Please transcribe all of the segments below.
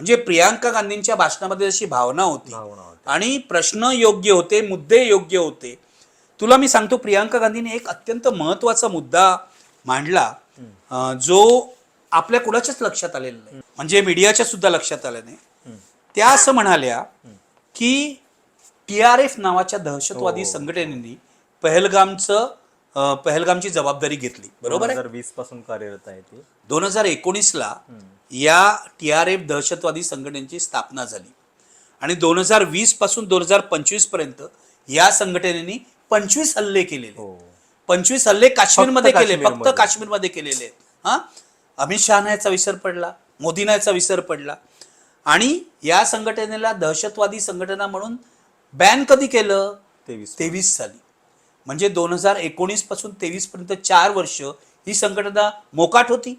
म्हणजे प्रियांका गांधींच्या भाषणामध्ये जशी भावना होती. आणि प्रश्न योग्य होते मुद्दे योग्य होते तुला मी सांगतो प्रियांका गांधीने एक अत्यंत महत्त्वाचा मुद्दा मांडला जो आपल्या कुणाच्याच लक्षात आलेला नाही म्हणजे मीडियाच्या सुद्धा लक्षात आलं नाही. त्या असं म्हणाल्या की टी आर एफ नावाच्या दहशतवादी हो. संघटनेने पहलगामचं अं, पहलगामची जबाबदारी घेतली. बरोबर आहे? 2020 पासून कार्यरत आहे ती. दोन हजार एकोणीसला या टी आर एफ दहशतवादी संघटनेची स्थापना झाली. आणि दोन हजार वीसपासून दोन हजार पंचवीसपर्यंत या संघटनेने पंचवीस हल्ले केलेले. हो. पंचवीस हल्ले काश्मीरमध्ये केले फक्त काश्मीरमध्ये. काश्मीरमध्ये केलेले आहेत. हा? अमित शहाना याचा विसर पडला मोदींना याचा विसर पडला. आणि या संघटनेला दहशतवादी संघटना म्हणून बॅन कधी केलं? तेवीस. तेवीस साली. म्हणजे दोन हजार एकोणीसपासून तेवीस पर्यंत चार वर्ष ही संघटना मोकाट होती.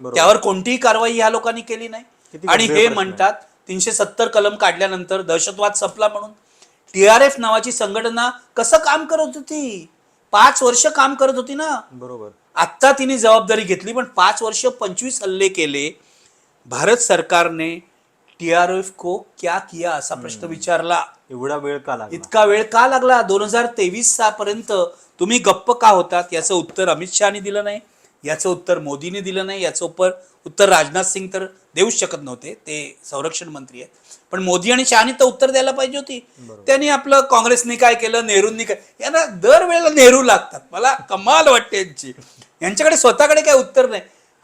त्यावर कोणतीही कारवाई या लोकांनी केली नाही. आणि हे. म्हणतात तीनशे सत्तर कलम काढल्यानंतर दहशतवाद संपला म्हणून. टीआरएफ नावाची संघटना कसं काम करत होती? पाच वर्ष काम करत होती ना. बरोबर. आत्ता तिने जबाबदारी घेतली पण पाच वर्ष पंचवीस हल्ले केले. भारत सरकारने टीआरएफ को क्या किया असा प्रश्न विचारला. एवढा वेळ का लागला? इतका वेळ का लागला? दोन हजार तेवीस पर्यंत तुम्ही गप्प का होतात? याचं उत्तर अमित शहानी दिलं नाही. याचं उत्तर मोदीने दिलं नाही. याचं उत्तर उत्तर राजनाथ सिंग तर देऊच शकत नव्हते. ते संरक्षण मंत्री आहेत. पण मोदी आणि शहानी तर उत्तर द्यायला पाहिजे होती. त्यांनी आपलं काँग्रेसने काय केलं? नेहरूंनी काय यांना दरवेळेला नेहरू लागतात. मला कमाल वाटते यांची. यांच्याकडे स्वतःकडे काय उत्तर नाही.